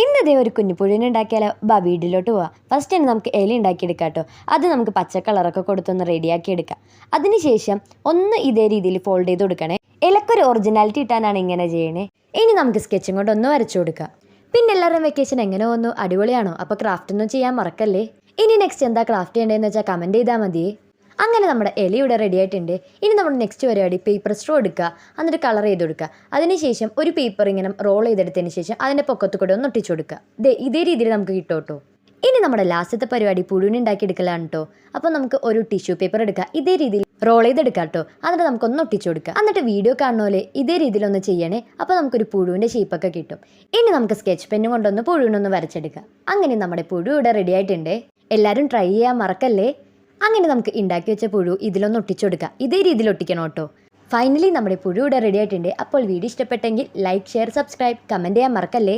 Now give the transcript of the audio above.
ഇന്ന് ഇതേ ഒരു കുഞ്ഞിപ്പുഴുവിനെ ഉണ്ടാക്കിയാലോ? ബാ വീട്ടിലോട്ട് പോവാം. ഫസ്റ്റ് തന്നെ നമുക്ക് ഇല ഉണ്ടാക്കിയെടുക്കാം കേട്ടോ അത് നമുക്ക് പച്ച കളറൊക്കെ കൊടുത്തൊന്ന് റെഡിയാക്കി എടുക്കാം. അതിനുശേഷം ഒന്ന് ഇതേ രീതിയിൽ ഫോൾഡ് ചെയ്ത് കൊടുക്കണേ. ഇലക്കൊരു ഒറിജിനാലിറ്റി ഇട്ടാനാണ് ഇങ്ങനെ ചെയ്യണേ. ഇനി നമുക്ക് സ്കെച്ചും കൊണ്ട് ഒന്ന് വരച്ചു കൊടുക്കാം. പിന്നെ എല്ലാവരും വെക്കേഷൻ എങ്ങനെ വന്നു അടിപൊളിയാണോ? അപ്പോൾ ക്രാഫ്റ്റ് ഒന്നും ചെയ്യാൻ മറക്കല്ലേ? ഇനി നെക്സ്റ്റ് എന്താ ക്രാഫ്റ്റ് ചെയ്യേണ്ടതെന്ന് വെച്ചാൽ കമന്റ് ചെയ്താൽ മതിയേ. അങ്ങനെ നമ്മുടെ ഇവിടെ റെഡി ആയിട്ടുണ്ട്. ഇനി നമ്മൾ നെക്സ്റ്റ് പരിപാടി പേപ്പർ സ്ട്രോ എടുക്കുക. എന്നിട്ട് കളർ ചെയ്ത് കൊടുക്കുക. അതിനുശേഷം ഒരു പേപ്പർ ഇങ്ങനെ റോൾ ചെയ്തെടുത്തതിന് ശേഷം അതിന്റെ പൊക്കത്ത് കൂടെ ഒന്ന് ഒട്ടിച്ചു കൊടുക്കുക. ദേ ഇതേ രീതിയിൽ നമുക്ക് കിട്ടും കേട്ടോ ഇനി നമ്മുടെ ലാസ്റ്റത്തെ പരിപാടി പുഴുവിന് ഉണ്ടാക്കിയെടുക്കലാണ് കേട്ടോ അപ്പോൾ നമുക്ക് ഒരു ടിഷ്യൂ പേപ്പർ എടുക്കുക ഇതേ രീതിയിൽ റോൾ ചെയ്തെടുക്കാം കേട്ടോ എന്നിട്ട് നമുക്കൊന്ന് ഒട്ടിച്ചു കൊടുക്കുക എന്നിട്ട് വീഡിയോ കാണുന്ന പോലെ ഇതേ രീതിയിലൊന്ന് ചെയ്യണേ. അപ്പോൾ നമുക്കൊരു പുഴുവിന്റെ ഷേപ്പൊക്കെ കിട്ടും. ഇനി നമുക്ക് സ്കെച്ച് പെന്നും കൊണ്ടൊന്ന് പുഴുവിനൊന്ന് വരച്ചെടുക്കുക അങ്ങനെ നമ്മുടെ പുഴു ഇവിടെ റെഡി ആയിട്ടുണ്ട്. എല്ലാവരും ട്രൈ ചെയ്യാൻ മറക്കല്ലേ? അങ്ങനെ നമുക്ക് ഉണ്ടാക്കി വെച്ച പുഴു ഇതിലൊന്ന് ഒട്ടിച്ചെടുക്കാം. ഇതേ രീതിയിൽ ഒട്ടിക്കണം കേട്ടോ. ഫൈനലി നമ്മുടെ പുഴു ഇവിടെ റെഡി ആയിട്ടുണ്ട്. അപ്പോൾ വീഡിയോ ഇഷ്ടപ്പെട്ടെങ്കിൽ ലൈക്ക് ഷെയർ സബ്സ്ക്രൈബ് കമന്റ് ചെയ്യാൻ മറക്കല്ലേ?